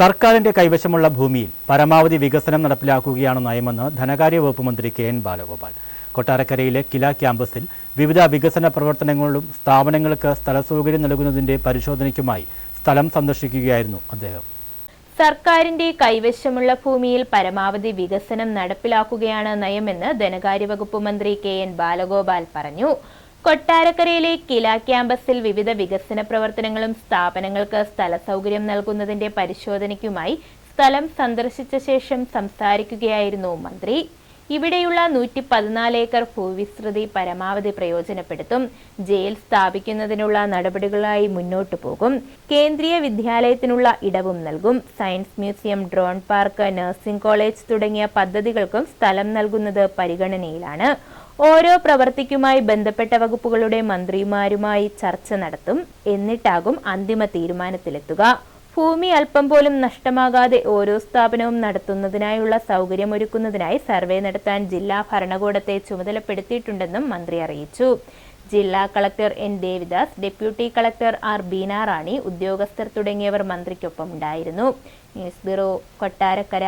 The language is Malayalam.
സർക്കാരിന്റെ കൈവശമുള്ള ഭൂമിയിൽ പരമാവധി വികസനം നടപ്പിലാക്കുകയാണ് നയമെന്ന് ധനകാര്യ വകുപ്പ് മന്ത്രി കെ എൻ ബാലഗോപാൽ. കൊട്ടാരക്കരയിലെ കില ക്യാമ്പസിൽ വിവിധ വികസന പ്രവർത്തനങ്ങളിലും സ്ഥാപനങ്ങൾക്ക് സ്ഥലസൗകര്യം നൽകുന്നതിന്റെ പരിശോധനയ്ക്കുമായി സ്ഥലം സന്ദർശിക്കുകയായിരുന്നു അദ്ദേഹം. സർക്കാരിന്റെ കൈവശമുള്ള ഭൂമിയിൽ പരമാവധി വികസനം നടപ്പിലാക്കുകയാണ് നയമെന്ന് ധനകാര്യ വകുപ്പ് മന്ത്രി കെ എൻ ബാലഗോപാൽ പറഞ്ഞു. കൊട്ടാരക്കരയിലെ കില ക്യാമ്പസിൽ വിവിധ വികസന പ്രവർത്തനങ്ങളും സ്ഥാപനങ്ങൾക്ക് സ്ഥല സൗകര്യം നൽകുന്നതിന്റെ പരിശോധനയ്ക്കുമായി സ്ഥലം സന്ദർശിച്ച ശേഷം സംസാരിക്കുകയായിരുന്നു മന്ത്രി ഇവിടെയുള്ള നൂറ്റി പതിനാല് ഏക്കർ ഭൂവിസ്തൃതി പരമാവധി പ്രയോജനപ്പെടുത്തും. ജയിൽ സ്ഥാപിക്കുന്നതിനുള്ള നടപടികളായി മുന്നോട്ടു പോകും. കേന്ദ്രീയ വിദ്യാലയത്തിനുള്ള ഇടവും നൽകും. Science museum drone park nursing college തുടങ്ങിയ പദ്ധതികൾക്കും സ്ഥലം നൽകുന്നത് പരിഗണനയിലാണ്. ഓരോ പ്രവർത്തിക്കുമായി ബന്ധപ്പെട്ട വകുപ്പുകളുടെ മന്ത്രിമാരുമായി ചർച്ച നടത്തും. എന്നിട്ടാകും അന്തിമ തീരുമാനത്തിലെത്തുക. ഭൂമി അല്പം പോലും നഷ്ടമാകാതെ ഓരോ സ്ഥാപനവും നടത്തുന്നതിനായുള്ള സൗകര്യമൊരുക്കുന്നതിനായി സർവേ നടത്താൻ ജില്ലാ ഭരണകൂടത്തെ ചുമതലപ്പെടുത്തിയിട്ടുണ്ടെന്നും മന്ത്രി അറിയിച്ചു. ജില്ലാ collector N Devidas deputy collector R Beena Rani ഉദ്യോഗസ്ഥർ തുടങ്ങിയവർ മന്ത്രിക്കൊപ്പം ഉണ്ടായിരുന്നു ന്യൂസ് ബ്യൂറോ കൊട്ടാരക്കര.